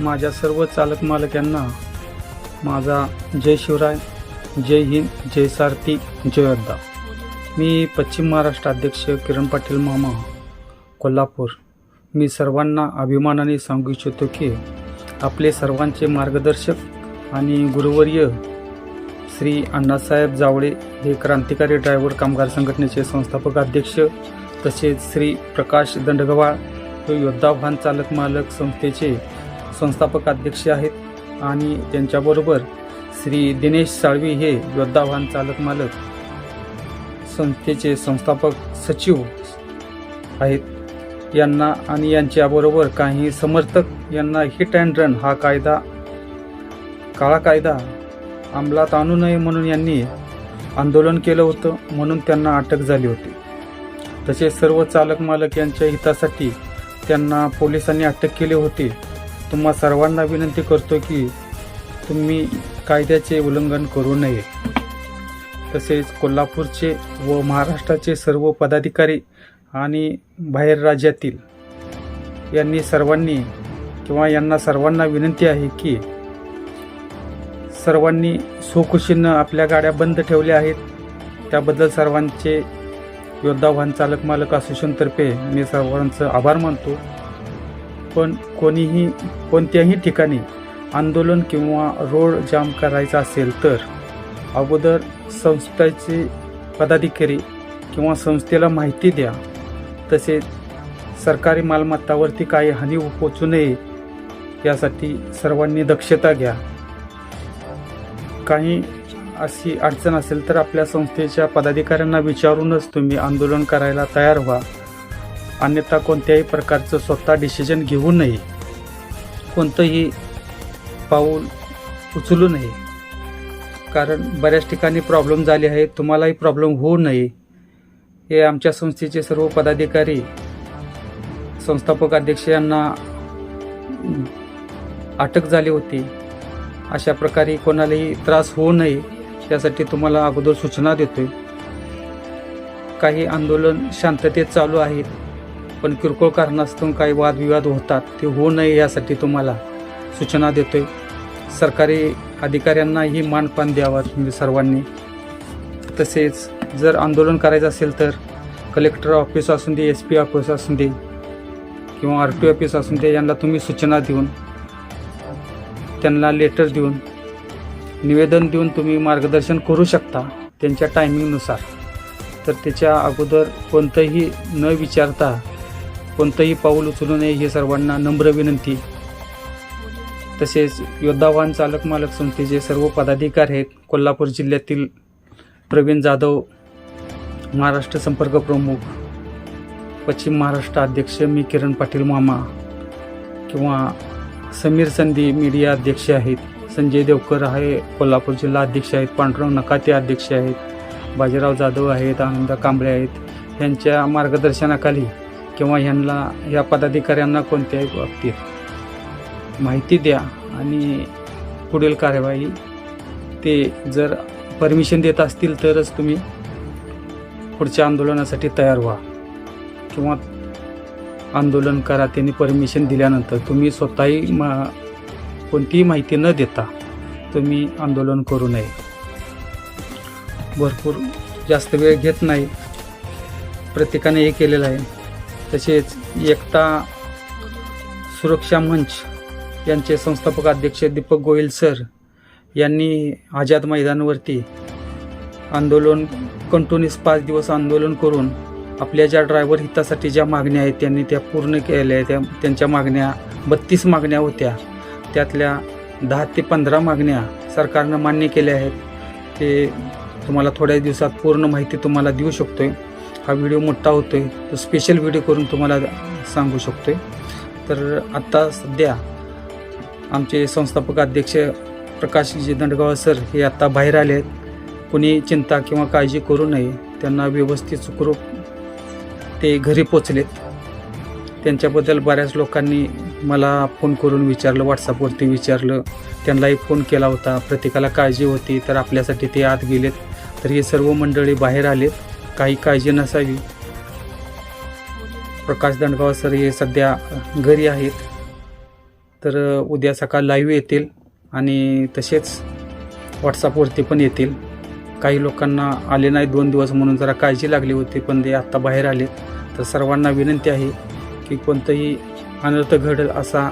माझ्या सर्व चालक मालकांना माझा जय शिवराय जय हिंद जय सारथी जय अद्दा मी पश्चिम महाराष्ट्र अध्यक्ष किरण पाटील मामा कोल्हापूर. मी सर्वांना अभिमानाने सांगू इच्छितो की आपले सर्वांचे मार्गदर्शक आणि गुरुवर्य श्री अण्णासाहेब जावळे हे क्रांतिकारी ड्रायव्हर कामगार संघटनेचे संस्थापक अध्यक्ष तसेच श्री प्रकाश दंडगवाळ हे योद्धा वाहन चालक मालक संस्थेचे संस्थापक अध्यक्ष आहेत आणि त्यांच्याबरोबर श्री दिनेश साळवी हे योद्धा वाहन चालक मालक संस्थेचे संस्थापक सचिव आहेत. यांना आणि यांच्याबरोबर काही समर्थक यांना हिट अँड रन हा कायदा काळा कायदा अंमलात आणू नये म्हणून यांनी आंदोलन केलं होतं म्हणून त्यांना अटक झाली होती. तसेच सर्व चालक मालक यांच्या हितासाठी त्यांना पोलिसांनी अटक केली होती. तुम्हा सर्वांना विनंती करतो की तुम्ही कायद्याचे उल्लंघन करू नये. तसेच कोल्हापूरचे व महाराष्ट्राचे सर्व पदाधिकारी आणि बाहेर राज्यातील यांनी सर्वांनी किंवा यांना सर्वांना विनंती आहे की सर्वांनी सुखुशीनं आपल्या गाड्या बंद ठेवल्या आहेत. त्याबद्दल सर्वांचे योद्धा वाहन चालक मालक असोसिएशनतर्फे मी सर्वांचं आभार मानतो. पण कोणीही कोणत्याही ठिकाणी आंदोलन किंवा रोड जाम करायचा असेल तर अगोदर संस्थेचे पदाधिकारी किंवा संस्थेला माहिती द्या. तसेच सरकारी मालमत्तावरती काही हानी पोचू नये यासाठी सर्वांनी दक्षता घ्या. काही अशी अडचण असेल तर आपल्या संस्थेच्या पदाधिकाऱ्यांना विचारूनच तुम्ही आंदोलन करायला तयार व्हा. अन्यथा कोणत्याही प्रकारचं स्वतः डिसिजन घेऊ नये. कोणतंही पाऊल उचलू नये. कारण बऱ्याच ठिकाणी प्रॉब्लेम झाले आहेत तुम्हालाही प्रॉब्लेम होऊ नये. हे आमच्या संस्थेचे सर्व पदाधिकारी संस्थापक अध्यक्ष यांना अटक झाली होती. अशा प्रकारे कोणालाही त्रास होऊ नये यासाठी तुम्हाला अगोदर सूचना देतोय. काही आंदोलन शांततेत चालू आहेत. पण किरकोळ कारणास्तव काही वादविवाद होतात ते होऊ नये यासाठी तुम्हाला सूचना देतोय. सरकारी अधिकाऱ्यांनाही मानपान द्यावा तुम्ही म्हणजे सर्वांनी. तसेच जर आंदोलन करायचं असेल तर कलेक्टर ऑफिस असून दे एस पी ऑफिस असून दे किंवा आर टी ऑफिस असून दे यांना तुम्ही सूचना देऊन त्यांना लेटर देऊन निवेदन देऊन तुम्ही मार्गदर्शन करू शकता त्यांच्या टायमिंगनुसार तर त्याच्या अगोदर कोणतंही न विचारता कोणतंही पाऊल उचलू नये ही सर्वांना नम्र विनंती. तसेच योद्धावान चालक मालक संस्थेचे सर्व पदाधिकारी आहेत. कोल्हापूर जिल्ह्यातील प्रवीण जाधव महाराष्ट्र संपर्क प्रमुख पश्चिम महाराष्ट्र अध्यक्ष मी किरण पाटील मामा किंवा समीर संधी मीडिया अध्यक्ष आहेत. संजय देवकर आहे कोल्हापूर जिल्हा अध्यक्ष आहेत. पांडुरंग नकाते अध्यक्ष आहेत. बाजीराव जाधव आहेत आनंद कांबळे आहेत. यांच्या मार्गदर्शनाखाली किंवा ह्यांना या पदाधिकाऱ्यांना कोणत्याही बाबतीत माहिती द्या आणि पुढील कार्यवाही ते जर परमिशन देत असतील तरच तुम्ही पुढच्या आंदोलनासाठी तयार व्हा. किंवा आंदोलन करा त्यांनी परमिशन दिल्यानंतर तुम्ही स्वतःही मा कोणतीही माहिती न देता तुम्ही आंदोलन करू नये. भरपूर जास्त वेळ घेत नाही. प्रत्येकाने हे केलेलं आहे. तसेच एकता सुरक्षा मंच यांचे संस्थापक अध्यक्ष दीपक गोयल सर यांनी आझाद मैदानावरती आंदोलन कंटिन्यूस पाच दिवस आंदोलन करून आपल्या ज्या ड्रायव्हर हितासाठी ज्या मागण्या आहेत त्यांनी त्या पूर्ण केल्या. आहेत त्या त्यांच्या मागण्या बत्तीस मागण्या होत्या. त्यातल्या दहा ते पंधरा मागण्या सरकारनं मान्य केल्या आहेत. ते तुम्हाला थोड्या दिवसात पूर्ण माहिती तुम्हाला देऊ शकतो आहे हा व्हिडिओ मोठा होतोय तो स्पेशल व्हिडिओ करून तुम्हाला सांगू शकतोय. तर आत्ता सध्या आमचे संस्थापक अध्यक्ष प्रकाशजी दंडगाव सर हे आत्ता बाहेर आले आहेत. कुणी चिंता किंवा काळजी करू नये त्यांना व्यवस्थित सुखरूप ते घरी पोचलेत. त्यांच्याबद्दल बऱ्याच लोकांनी मला फोन करून विचारलं व्हॉट्सअपवरती विचारलं. त्यांनाही फोन केला होता प्रत्येकाला काळजी होती तर आपल्यासाठी ते आत गेलेत. तर हे सर्व मंडळी बाहेर आलेत. काही काळजी नसावी. प्रकाश दंडगाव सर हे सध्या घरी आहेत. तर उद्या सकाळ लाईव्ह येतील आणि तसेच व्हॉट्सअपवरती पण येतील. काही लोकांना आले नाही दोन दिवस म्हणून जरा काळजी लागली होती पण ते आत्ता बाहेर आलेत. तर सर्वांना विनंती आहे की कोणतंही अनर्थ घडेल असा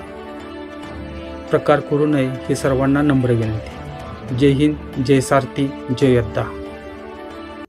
प्रकार करू नये ही सर्वांना नम्र विनंती. जय हिंद जय सारथी जय योद्धा